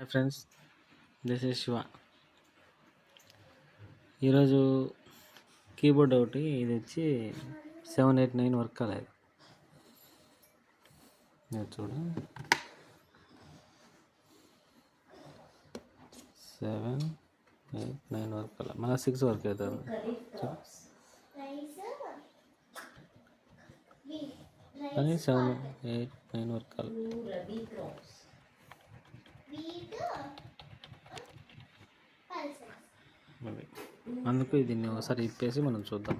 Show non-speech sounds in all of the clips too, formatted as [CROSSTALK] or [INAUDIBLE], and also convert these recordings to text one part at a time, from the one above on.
Hi friends this is Shiva. ఈరోజు keyboard ఒకటి ఇది వచ్చి సెవెన్ ఎయిట్ నైన్ వర్క్ కాలేదు. ఇది చూడు. సెవెన్ ఎయిట్ నైన్ వర్క్ కాలేదు మళ్ళీ సిక్స్ వర్క్ అవుతుంది. కానీ సెవెన్ ఎయిట్ నైన్ వర్క్ కాలేదు అందుకు దీన్ని ఒకసారి ఇప్పేసి మనం చూద్దాం.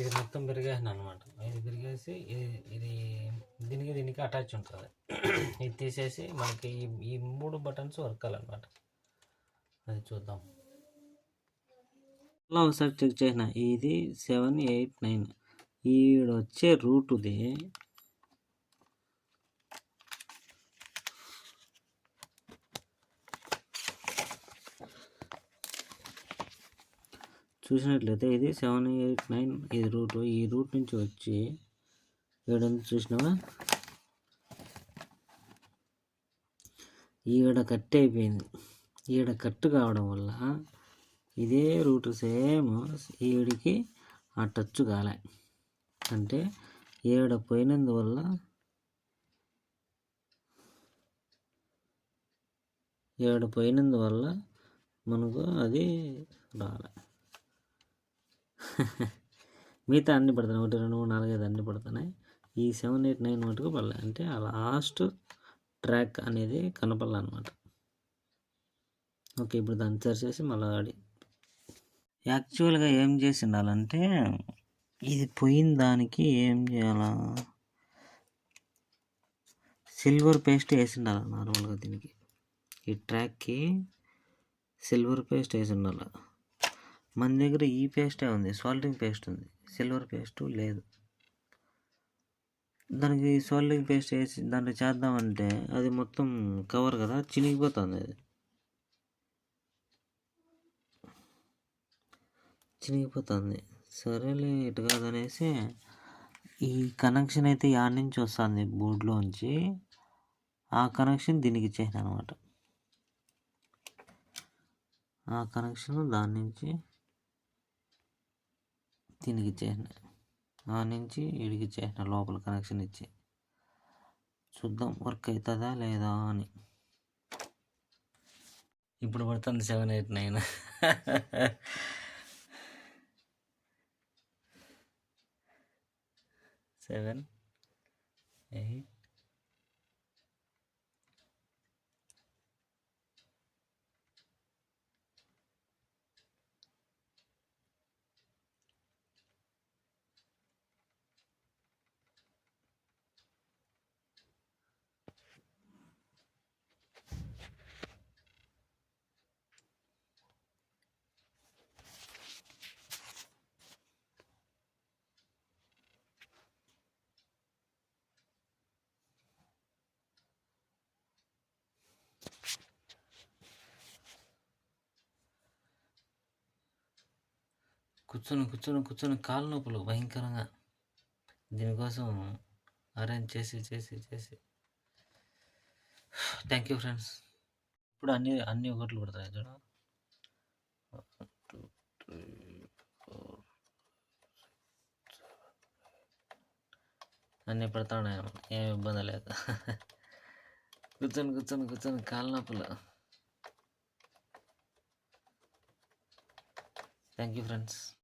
ఇది మొత్తం పెరిగేసిన అనమాట ఇది పెరిగేసి ఇది ఇది దీనికి దీనికి అటాచ్ ఉంటుంది. ఇది తీసేసి మనకి ఈ ఈ మూడు బటన్స్ వర్క్ అవ్వాలన్నమాట అది చూద్దాం. అలా ఒకసారి చెక్ చేసిన. ఇది సెవెన్ ఎయిట్ నైన్. ఈడ వచ్చే రూటుది చూసినట్లయితే ఇది సెవెన్ ఎయిట్ నైన్ ఇది రూట్. ఈ రూట్ నుంచి వచ్చి ఏడంతా చూసినావా? ఈడ కట్ అయిపోయింది. ఈడ కట్ కావడం వల్ల ఇదే రూట్ సేమ్ ఈడికి ఆ టచ్ కాలే. అంటే ఈడ పోయినందువల్ల ఈడ పోయినందువల్ల మనకు అది రాలే. [LAUGHS] మిగతా అన్ని పడుతున్నాయి ఒకటి రెండు మూడు నాలుగు ఐదు అన్ని పడుతున్నాయి ఈ సెవెన్ ఎయిట్ నైన్ మటుకు పడలే. అంటే ఆ లాస్ట్ ట్రాక్ అనేది కనపడాలన్నమాట ఓకే ఇప్పుడు దాన్ని సరి చేసి మళ్ళీ ఆడి. యాక్చువల్గా ఏం చేసి ఉండాలంటే ఇది పోయిన దానికి ఏం చేయాలా? సిల్వర్ పేస్ట్ వేసి ఉండాలి నార్మల్గా దీనికి. ఈ ట్రాక్కి సిల్వర్ పేస్ట్ వేసి ఉండాలి మన దగ్గర ఈ పేస్టే ఉంది సాల్టింగ్ పేస్ట్ ఉంది. సిల్వర్ పేస్ట్ లేదు. దానికి సాల్టింగ్ పేస్ట్ వేసి దాంట్లో చేద్దామంటే అది మొత్తం కవర్ కదా చినిగిపోతుంది అది. చినిగిపోతుంది. సరేలే ఇటు కాదనేసి ఈ కనెక్షన్ అయితే యా నుంచి వస్తుంది బోర్డులోంచి. ఆ కనెక్షన్ దీనికి ఇచ్చేసాను అనమాట ఆ కనెక్షన్ దాని నుంచి దీనికి ఇచ్చేసిన ఆ నుంచి ఇడికి ఇచ్చేసిన లోపల కనెక్షన్ ఇచ్చి. చూద్దాం వర్క్ అవుతుందా లేదా అని. ఇప్పుడు పడుతుంది seven eight nine seven eight కూర్చొని కూర్చొని కూర్చొని కాళ్ళ నొప్పులు భయంకరంగా. దీనికోసం అరేంజ్ చేసి చేసి చేసి. థ్యాంక్ యూ ఫ్రెండ్స్ ఇప్పుడు అన్ని అన్ని ఒకట్లు పడతాయి. చూడ. టూ త్రీ ఫోర్ అన్నీ పడతా ఉన్నాయి. ఏమి ఇబ్బంది లేదు. కూర్చొని కూర్చొని కూర్చొని కాళ్ళ నొప్పులు. Thank you friends